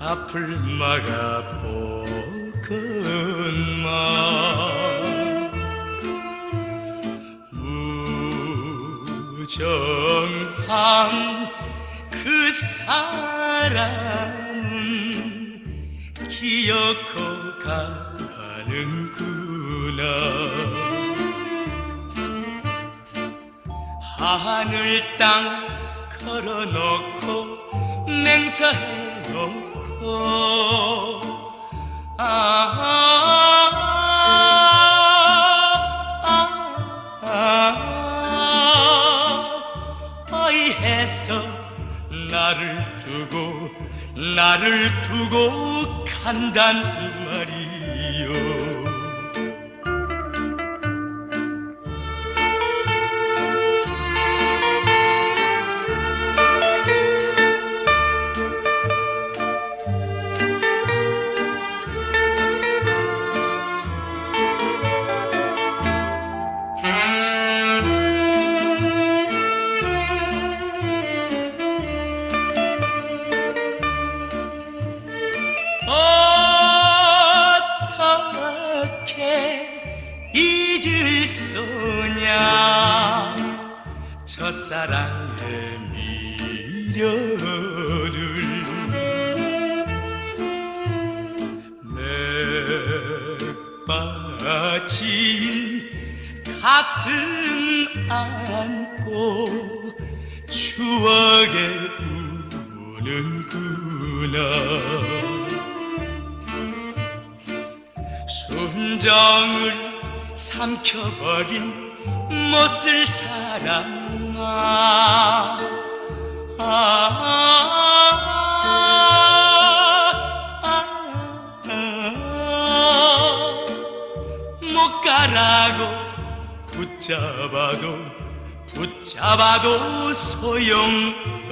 앞을 막아보건만 무정한 그 사람은 기억고 가는구나. 하늘 땅 걸어놓고 맹세해놓고. 아, 아, 아, 아 이 해서 나를 두고 나를 두고 간단 말이 사랑의 미련을 맥 빠진 가슴 안고 추억에 우는구나. 순정을 삼켜버린 못쓸 사람아 아, 아, 아, 아, 못 가라고 붙잡아도 붙잡아도 소용없더라